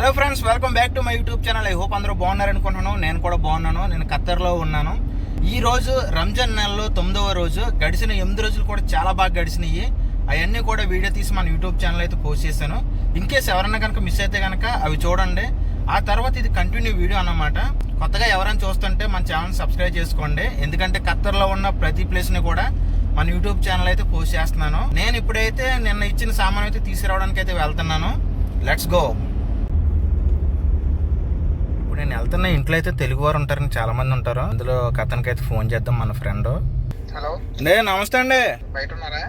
Hello friends welcome back to my YouTube channel I hope అందరూ బాగున్నారు అనుకుంటున్నాను. నేను కూడా బాగున్నాను. నేను ఖత్తర్లో ఉన్నాను. ఈ రోజు రంజాన్ నెలలో తొమ్మిదవ రోజు. గడిచిన ఎనిమిది రోజులు కూడా చాలా బాగా గడిచినాయి. అవన్నీ కూడా వీడియో తీసి మన యూట్యూబ్ ఛానల్ అయితే పోస్ట్ చేశాను. ఇన్కేస్ ఎవరన్నా కనుక మిస్ అయితే కనుక అవి చూడండి. ఆ తర్వాత ఇది కంటిన్యూ వీడియో అన్నమాట. కొత్తగా ఎవరైనా చూస్తుంటే మన ఛానల్ సబ్స్క్రైబ్ చేసుకోండి. ఎందుకంటే ఖత్తర్లో ఉన్న ప్రతి ప్లేస్ని కూడా మన యూట్యూబ్ ఛానల్ అయితే పోస్ట్ చేస్తున్నాను. నేను ఇప్పుడైతే నిన్న ఇచ్చిన సామాన్ అయితే తీసుకురావడానికి అయితే వెళ్తున్నాను. లెట్స్ గో ఇప్పుడు నేను వెళ్తున్న ఇంట్లో అయితే తెలుగు వారు ఉంటారని చాలా మంది ఉంటారు. అందులో ఒక అతనికి అయితే ఫోన్ చేద్దాం మన ఫ్రెండ్. హలో. అండి నమస్తే అండి. బయట ఉన్నారా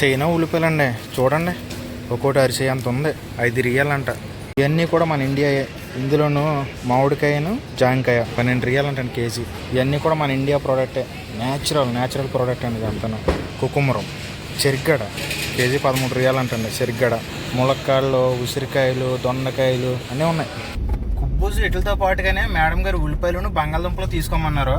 చైనా ఉల్లిపాయలండి. చూడండి. ఒక్కోటి అరిసే అంత ఉంది. ఐదు రియాలంట. ఇవన్నీ కూడా మన ఇండియాయే. ఇందులోను మామిడికాయను జాంకాయ పన్నెండు రియాలంటండి కేజీ. ఇవన్నీ కూడా మన ఇండియా ప్రోడక్టే. న్యాచురల్ న్యాచురల్ ప్రోడక్ట్ అండి అంతను కుకుమరం చెరిగడ కేజీ పదమూడు రియాలు అంటండి చెరిగడ. ములక్కాయలు ఉసిరికాయలు దొండకాయలు అన్నీ ఉన్నాయి. కుబ్బూజు వీటితో పాటుగానే మేడం గారు ఉల్లిపాయలను బంగాళదుంపలు తీసుకోమన్నారు.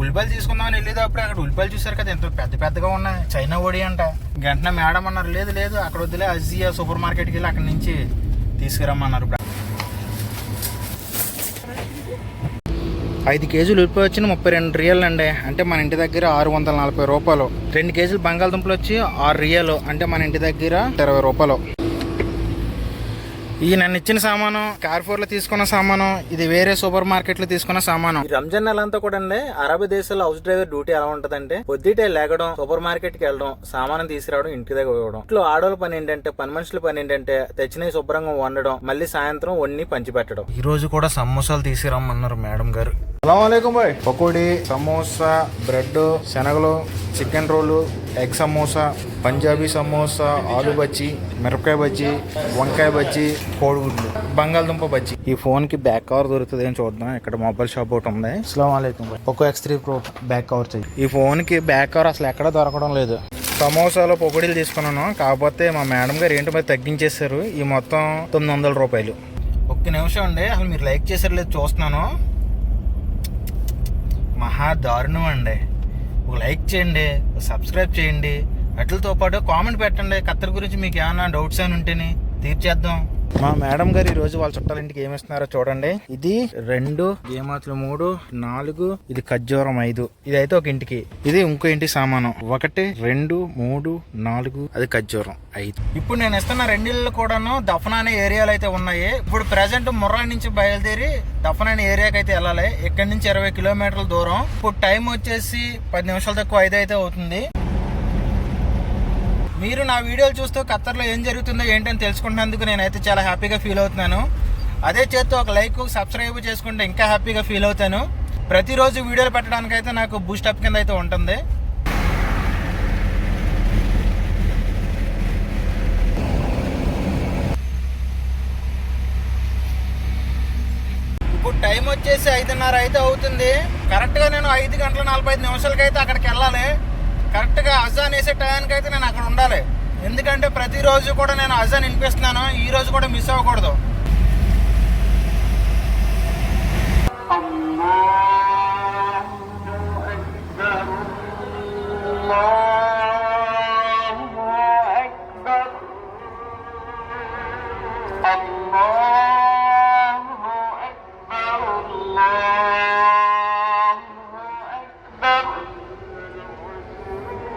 ఉల్లిపాయలు తీసుకుందామని వెళ్ళేటప్పుడు అక్కడ ఉల్లిపాయలు చూసారు కదా ఎంతో పెద్ద పెద్దగా ఉన్నాయి. చైనా ఓడి అంట. గంటనే మేడం అన్నారు లేదు లేదు అక్కడ వద్దులే అజియా సూపర్ మార్కెట్కి వెళ్ళి అక్కడి నుంచి తీసుకురమ్మన్నారు. ఐదు కేజీలు ఉల్లిపాయ వచ్చి ముప్పై రెండు రియల్ అండి అంటే మన ఇంటి దగ్గర ఆరు వందల నలభై రూపాయలు. రెండు కేజీలు బంగాళదుంపలు వచ్చి ఆరు రియలు. అంటే మన ఇంటి దగ్గర ఇరవై రూపాయలు. ఈ నన్ను ఇచ్చిన సామాను కార్ఫోర్లో తీసుకున్న సామాను ఇది వేరే సూపర్ మార్కెట్లో తీసుకున్న సామాను. ఈ రంజాన్ నెల అంతా కూడా అండి అరబ్ దేశాల్లో హౌస్ డ్రైవర్ డ్యూటీ ఎలా ఉంటదంటే పొద్దుటే లేగడం సూపర్ మార్కెట్కి వెళ్ళడం సామాను తీసుకురావడం ఇంటి దగ్గర ఇవ్వడం ఇంట్లో ఆడవాళ్ళ పని ఏంటంటే పని మనుషుల పని ఏంటంటే తెచ్చినవి శుభ్రంగా వండడం మళ్ళీ సాయంత్రం వండి పంచిపెట్టడం. ఈ రోజు కూడా సమోసాలు తీసుకురమ్మన్నారు మేడం గారు. అస్సలం బాయ్ పకోడీ సమోసా బ్రెడ్ శనగలు chicken roll egg samosa Punjabi samosa ఆలు బజ్జీ మిరపకాయ బజ్జీ వంకాయ బజ్జీ కోడిగుడ్లు బంగాళదుంప బజ్జీ. ఈ ఫోన్కి బ్యాక్ కవర్ దొరుకుతుంది అని చూద్దాం. ఇక్కడ మొబైల్ షాప్ ఒకటి ఉంది. అస్సలం బాయ్. ఒక్కో X three pro back cover చెయ్యి. ఈ ఫోన్కి బ్యాక్ కవర్ అసలు ఎక్కడ దొరకడం లేదు. సమోసాలో పొగడీలు తీసుకున్నాను. కాకపోతే మా మేడం గారు ఏంటి మరి తగ్గించేశారు? ఈ మొత్తం తొమ్మిది వందల రూపాయలు. ఒక్క నిమిషం అండి. అసలు మీరు లైక్ చేశారు లేదు చూస్తున్నాను. మహా దారుణం అండి. ఒక లైక్ చేయండి ఒక సబ్స్క్రైబ్ చేయండి. అట్లతో పాటు కామెంట్ పెట్టండి. కత్తెర గురించి మీకు ఏమైనా డౌట్స్ అని ఉంటేనే తీర్చేద్దాం. మా మేడం గారు ఈ రోజు వాళ్ళ చుట్టాల ఇంటికి ఏమిస్తున్నారో చూడండి. ఇది రెండు గేమాతులు మూడు నాలుగు ఇది ఖర్జూరం ఐదు. ఇది అయితే ఒక ఇంటికి. ఇది ఇంకో ఇంటి సామానం. ఒకటి రెండు మూడు నాలుగు అది ఖర్జూరం ఐదు. ఇప్పుడు నేను ఇస్తున్న రెండిళ్ళు కూడాను దఫన అనే ఏరియాలు అయితే ఉన్నాయి. ఇప్పుడు ప్రజెంట్ ముర్రా నుంచి బయలుదేరి దఫన అనే ఏరియాకి అయితే వెళ్ళాలి. ఇక్కడ నుంచి ఇరవై కిలోమీటర్ల దూరం. ఇప్పుడు టైం వచ్చేసి పది నిమిషాల తక్కువ ఐదు అయితే అవుతుంది. మీరు నా వీడియోలు చూస్తూ ఖత్తర్లో ఏం జరుగుతుందో ఏంటని తెలుసుకున్నందుకు నేనైతే చాలా హ్యాపీగా ఫీల్ అవుతున్నాను. అదే చేత్తో ఒక లైక్ సబ్స్క్రైబ్ చేసుకుంటే ఇంకా హ్యాపీగా ఫీల్ అవుతాను. ప్రతిరోజు వీడియోలు పెట్టడానికి అయితే నాకు బూస్ట్ అప్ కింద అయితే ఉంటుంది. ఇప్పుడు టైం వచ్చేసి ఐదున్నర అయితే అవుతుంది. కరెక్ట్గా నేను ఐదు గంటల నలభై ఐదు నిమిషాలకి అయితే అక్కడికి వెళ్ళాలి. కరెక్ట్గా అజాన్ వేసే టైంకి అయితే నేను అక్కడ ఉండాలి. ఎందుకంటే ప్రతిరోజు కూడా నేను అజాన్ వినిపిస్తున్నాను ఈ రోజు కూడా మిస్ అవ్వకూడదు.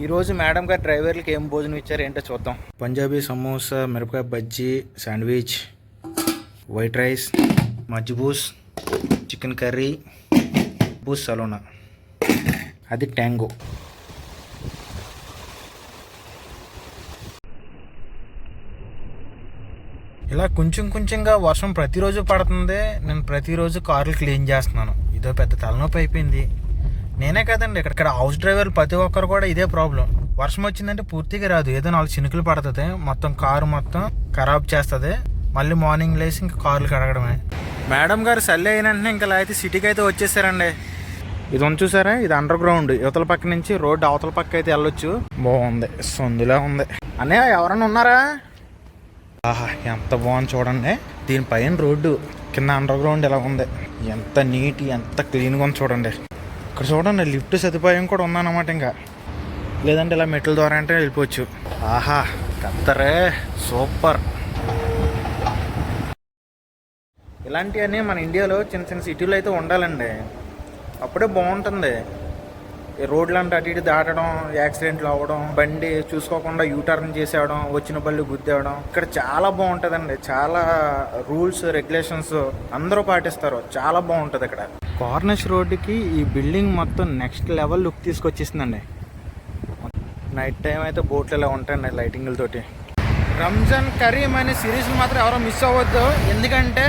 ఈరోజు మేడం గారు డ్రైవర్లకి ఏం భోజనం ఇచ్చారు ఏంటో చూద్దాం. పంజాబీ సమోసా మిరపకాయ బజ్జీ శాండ్విచ్. వైట్ రైస్ మజ్జిబూస్ చికెన్ కర్రీ బూస్ సలోనా. అది ట్యాంగో. ఇలా కొంచెం కొంచెంగా వర్షం ప్రతిరోజు పడుతుంది నేను ప్రతిరోజు కార్లు క్లీన్ చేస్తున్నాను. ఇదో పెద్ద తలనొప్పి అయిపోయింది. నేనే కదండి ఇక్కడ హౌస్ డ్రైవర్లు ప్రతి ఒక్కరు కూడా ఇదే ప్రాబ్లం. వర్షం వచ్చిందంటే పూర్తిగా రాదు. ఏదో నాలుగు చినుకులు పడుతుంది. మొత్తం కారు మొత్తం ఖరాబ్ చేస్తుంది. మళ్ళీ మార్నింగ్ లేసి ఇంకా కార్లు కడగడమే. మేడం గారు సల్లే అయిన వెంటనే ఇంకా అయితే సిటీకి అయితే వచ్చేసారండి. ఇది ఉంది చూసారా? ఇది అండర్ గ్రౌండ్ యువతల పక్క నుంచి రోడ్డు అవతల పక్క అయితే వెళ్ళొచ్చు. బాగుంది. సందులా ఉంది. అన్నయ్య ఎవరన్నా ఉన్నారా? ఆహా ఎంత బాగుంది చూడండి. దీనిపైన రోడ్డు. కింద అండర్ గ్రౌండ్ ఎలా ఉంది. ఎంత నీట్ ఎంత క్లీన్గా ఉంది చూడండి. ఇక్కడ చూడండి లిఫ్ట్ సదుపాయం కూడా ఉందన్నమాట ఇంకా. లేదంటే ఇలా మెట్ల ద్వారా అంటే వెళ్ళిపోవచ్చు. ఆహా కత్తరే సూపర్. ఇలాంటివన్నీ మన ఇండియాలో చిన్న చిన్న సిటీలు అయితే ఉండాలండి. అప్పుడే బాగుంటుంది. ఈ రోడ్లంటే అటు ఇటు దాటడం యాక్సిడెంట్లు అవ్వడం బండి చూసుకోకుండా యూటర్న్ చేసేయడం వచ్చిన బళ్ళు గుద్దేయడం ఇక్కడ చాలా బాగుంటుందండి. చాలా రూల్స్ రెగ్యులేషన్స్ అందరూ పాటిస్తారు. చాలా బాగుంటుంది ఇక్కడ. కార్నర్స్ రోడ్డుకి ఈ బిల్డింగ్ మొత్తం నెక్స్ట్ లెవెల్ లుక్ తీసుకొచ్చేసిందండి. నైట్ టైం అయితే బోట్లు ఇలా ఉంటాయండి లైటింగ్లతోటి. రంజాన్ కరీం అనే సిరీస్ మాత్రం ఎవరో మిస్ అవ్వద్దు. ఎందుకంటే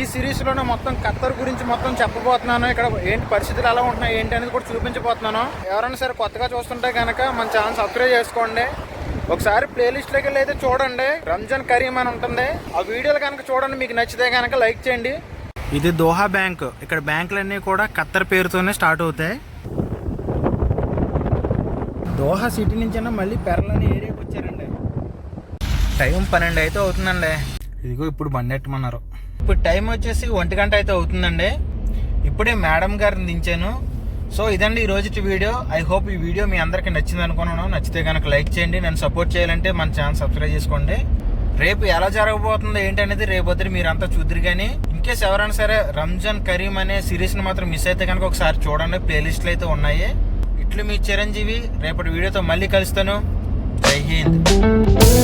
ఈ సిరీస్లోనే మొత్తం ఖత్తర్ గురించి మొత్తం చెప్పబోతున్నాను. ఇక్కడ ఏంటి పరిస్థితులు ఎలా ఉంటున్నాయి ఏంటి అనేది కూడా చూపించబోతున్నాను. ఎవరైనా సరే కొత్తగా చూస్తుంటే కనుక మన ఛానల్ సబ్స్క్రైబ్ చేసుకోండి. ఒకసారి ప్లేలిస్ట్లోకి వెళ్ళి అయితే చూడండి. రంజాన్ కరీం అని ఉంటుంది. ఆ వీడియోలు కనుక చూడండి మీకు నచ్చితే కనుక లైక్ చేయండి. ఇది దోహా బ్యాంక్. ఇక్కడ బ్యాంకులన్నీ కూడా ఖత్తర్ పేరుతోనే స్టార్ట్ అవుతాయి. దోహా సిటీ నుంచి మళ్ళీ పెరలని ఏరియాకి వచ్చారండి. టైం పన్నెండు అయితే అవుతుందండి. ఇదిగో ఇప్పుడు బండి ఎట్టమన్నారు. ఇప్పుడు టైం వచ్చేసి ఒంటి గంట అయితే అవుతుందండి. ఇప్పుడే మేడం గారిని దించాను. సో ఇదండి ఈ రోజు వీడియో. ఐ హోప్ ఈ వీడియో మీ అందరికీ నచ్చింది అనుకున్నాను. నచ్చితే కనుక లైక్ చేయండి. నన్ను సపోర్ట్ చేయాలంటే మన ఛానల్ సబ్స్క్రైబ్ చేసుకోండి. రేపు ఎలా జరగబోతుందో ఏంటి అనేది రేపు వద్దు మీరంతా చూద్దరు కానీ ఇన్కేస్ ఎవరైనా సరే రంజాన్ కరీం అనే సిరీస్ని మాత్రం మిస్ అయితే కనుక ఒకసారి చూడండి. ప్లేలిస్ట్లు అయితే ఉన్నాయి. ఇట్లు మీ చిరంజీవి. రేపటి వీడియోతో మళ్ళీ కలుస్తాను. జై హింద్.